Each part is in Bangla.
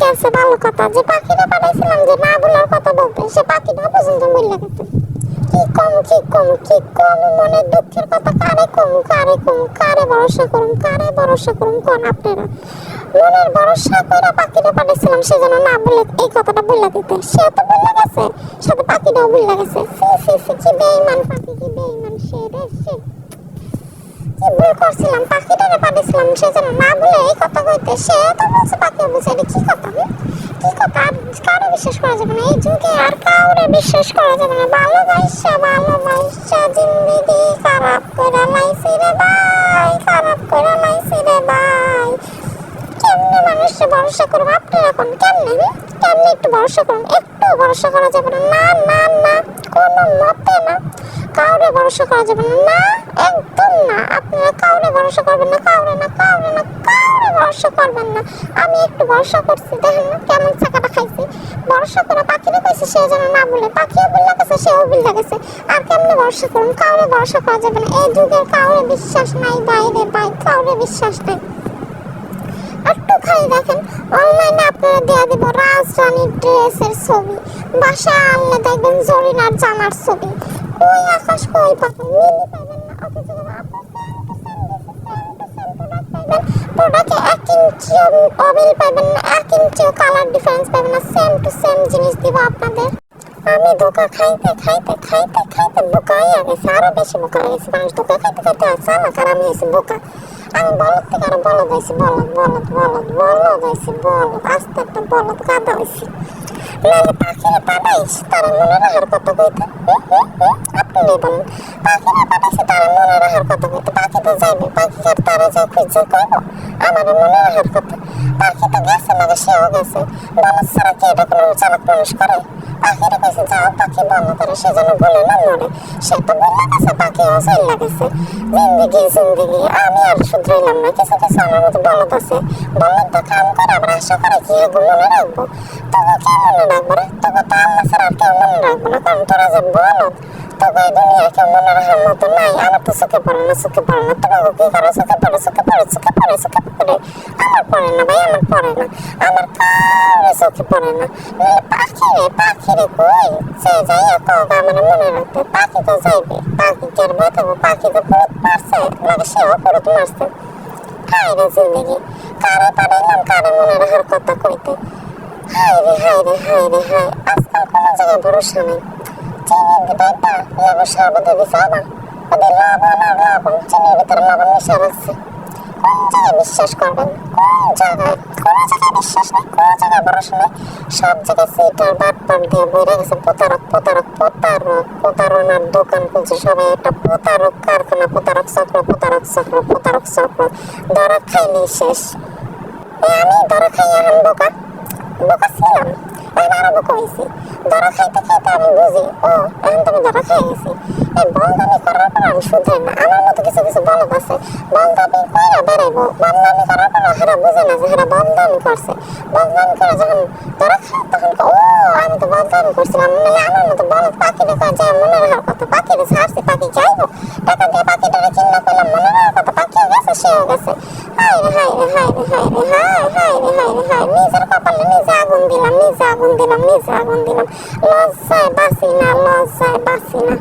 গেছে ভালো কথা। যে পাখিটা পাঠাইছিলাম যে না বলার কথা বলতে, সে পাখিটা পর্যন্ত মূল্য গেছে। কি কম কি কম কি কম মনের দুঃখের কথা? কারে কম কারে কম, কারে ভরসা করুন কারে ভরসা করুন কোন আপনারা? মনের ভরসা করে পাখিটা পাঠাইছিলাম, সে যেন না বলে এই কথাটা বলে দিতে। সে তো বলে গেছে সাথে পাখিটাও বলে গেছে। সি সি সি, কি বেইমান পাখি, কি বেইমান সে রে, সে। কি ভুল করছিলাম, পাখিটারে পাঠিয়েছিলাম, সে যেন না বলে এই কথা কইতে, সে তো বলছে পাখি বুঝে এটা কি কথা? কি কথা? আর কারও বিশ্বাস করা যাবে না? এই যুগে আর কাউরে বিশ্বাস করা যাবে না। ভালোবাসা ভালোবাসা, জিন্দিগি, খারাপ করে লাইছি রে ভাই, খারাপ করে লাইছি রে ভাই। কেমনে মানুষে ভরসা করব? আপনারা এখন কেমনে? কেমনে একটু ভরসা করুন? একটু ভরসা করা যাবে না। না না না, কোনো মতে না। কাউরে ভরসা করা যাবে না, একদম না আপনারা কাউরে ভরসা করবেন না, কাউরে না কাউরে না, কাউরে ভরসা করবেন না। আমি একটু ভরসা করছি, দেখেন না কেমন চাকাটা খাইছি। ভরসা করে পাখিরে কইছে, সে যেন না বলে। পাখিও বললে গেছে, সেও বললে গেছে। আর কেমনে ভরসা করুন কাউরে ভরসা করা যাবে না। এই যুগের কাউরে বিশ্বাস নাই বাইরে বাই কাউরে বিশ্বাস নাই। একটু খালি দেখেন, অনলাইনে আপনারা দেওয়া দেবো রাজরানীর ড্রেসের ছবি। বাসায় আনলে দেখবেন জরিনার জামার ছবি। কই আকাশ, কই পাখি? মিলি পাবেন প্রোডাক্টে এক ইঞ্চিও অবিল পাবেন না এক ইঞ্চিও কালার ডিফারেন্স পাবেন না সেম টু সেম জিনিস দিব আপনাদের আমি ধোকা খাইতে খাইতে খাইতে খাইতে বোকা হয়ে গেছে আরও বেশি বোকা হয়ে গেছে মানুষ ধোকা খাইতে খাইতে আছে আমার আর আমি হয়েছি বোকা আমি বলদ থেকে আরও বলদ হয়েছি বলদ বলদ বলদ বলদ হয়েছি বলদ আস্তে একটা বলদ গাদা হয়েছি নাহলে পাখিরে পাঠাইস তারা মনে রাখার কথা কইতে আপনি বলেন, পাখিরে পাঠাইছে তারা মনে রাখার কথা কইতে পাখি তো যাইবে পাখি আর তারা যা খুঁজছে কইব আমার মনে রাখার কথা পাখি তো গেছে লাগে সেও গেছে। বলদ ছাড়া কি এটা কোনো চালক মানুষ করে? পাখিরে কইছে যাও, পাখি বন্ধ করে, সে যেন বলে না মরে। সে তো বললে গেছে পাখি চল লাগেছে। জিন্দিগি জিন্দিগি। আমি আর শুধরাইলাম না, কিছু কিছু আমার মতো বলদ আছে। বলদ তো কাম করে, আবার আশা করে, কি এগুলো রাখব? তবে কে মনে রাখব রে তবে তো আল্লাহ ছাড়া কেউ মনে রাখব না। কারণ তোরা যে বলদ তবে এই দুনিয়া কেউ মনে রাখার মতো নাই। আমার তো চোখে পড়ে না চোখে পড়ে না। তবে কি করো? চোখে পড়ে চোখে পড়ে চোখে পড়ে চোখে পড়ে। আমার পড়ে না ভাই, আমার পড়ে না। আমার কারও চোখে পড়ে না। পাখি রে পাখি রে কই? সে যাই কাউ আমার মনে রাখতে পাখি তো যাইবে। পাখি কের বাতাবো পাখি তো পড়ত পারছে লাগে সেও পড়ত মারছে। হাই রে জিন্দগি। কারে পাঠাইলাম, কারে মনে রাখার কথা কইতে? হাই রে হাই রে হাই রে, হাই। আজকাল কোনো জায়গায় ভরসা নেই চিনির ভিতরটা লেবু সাবুতে দিছে আবার ওদের লবণ আর লবণ চিনির ভিতরে লবণ মিশে রাখছে। কোন জায়গায় বিশ্বাস করবেন? কোন জায়গায়? কোন জায়গায় বিশ্বাস নেই, কোন জায়গায় ভরসা নেই। সব জায়গায় সিটার বাটপাট দিয়ে বইরে গেছে প্রতারক প্রতারক প্রতারক প্রতারণার দোকান খুলছে সবাই একটা প্রতারক কারখানা, প্রতারক চক্র প্রতারক চক্র প্রতারক চক্র। ধরা খাইলেই শেষ। আমি ধরা খাই এখন বোকা বোকা ছিলাম এখন আরও বোকা হয়েছি ধরা খাইতে খাইতে আমি বুঝি, ও, এখন তুমি ধরা খাই গেছি। এই বলদামি করার পর আমি শুধরাই না আমার মতো কিছু কিছু বলদ আছে। বলদামি কইরা বেড়াইবো, বলদামি করার পর হারা বুঝে না যে হারা বলদামি করছে। বলদামি করে যখন ধরা খায়, তখন ও, আমি তো বলদামি করছিলাম। নাহলে আমার মতো বলদ পাখিরে কয় যায়, মনে রাখার কথা পাখিরে ছাড়ছে, পাখি যাইবো। টাকা দিয়ে পাখিটারে চিন্তা করলাম, মনে রাখার কথা গেছে। সেও গেছে হাই রে হাই রে হাই রে হাই রে হাই হাই রে হাই রে হাই নিজের কপালে নিজে আগুন দিলাম, নিজে আগুন দিলাম, নিজে আগুন দিলাম। লজ্জায় বাঁচি না, লজ্জায় বাঁচি না,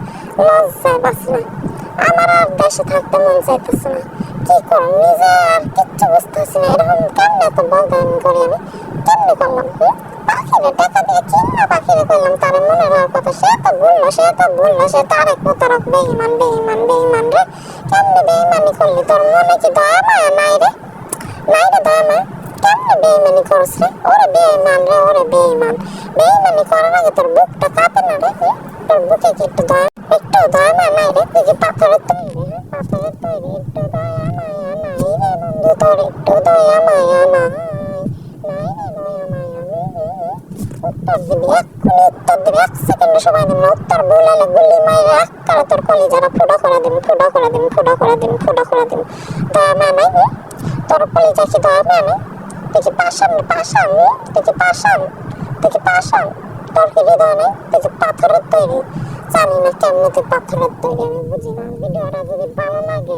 লজ্জায় বাঁচি না। আমার আর দেশে থাকতে মন চাইতেছে না। কি করুন নিজে আর কিচ্ছু বুঝতেছি না। এরকম কেমনে তো বলতে করি আমি? কেমনে করলাম? পাখিরে টাকা দিয়ে চিন্না পাখিরে করলাম? তার মনে হওয়ার কথা সে তো বলল সে তো বলল সে তার এক প্রতারক বেইমান বেইমান বেইমান রে। কেমনে বেইমানি করলি? তোর মনে কি দয়া মায়া নাই রে? নাই রে দয়া মায়া? কেমনে বেইমানি করছ রে? ওরে বেইমান রে, ওরে বেইমান বেইমানি করার আগে তোর বুকটা কাঁপে না রে তোর বুকে কি একটু দয়া একটু দয়া নাই রে? তুই কি পাথরের তৈরি পাথরের তৈরি, একটু দয়া মায়া নাই রে বন্ধু, তোর একটু দয়া মায়া নাই। দিবি এক্ষুনি উত্তর দিবি এক সেকেন্ডে সময় দিবি না উত্তর বলালে গুলি মাইরে এক করে তোর কলি যারা ফুটা করে দিবি ফুটা করে দিবি ফুটা করে দিবি ফুটা করে দিবি দয়া হুম? তোর কলি যাচ্ছি দয়া মায়া নাই তুই কি পাশান পাশান? তুই কি পাশান তুই কি পাশান তোর কি হৃদয় নেই তুই কি পাথরের তৈরি জানি না কেমনে পাথরের তৈরি, আমি বুঝি না ভিডিওটা যদি ভালো লাগে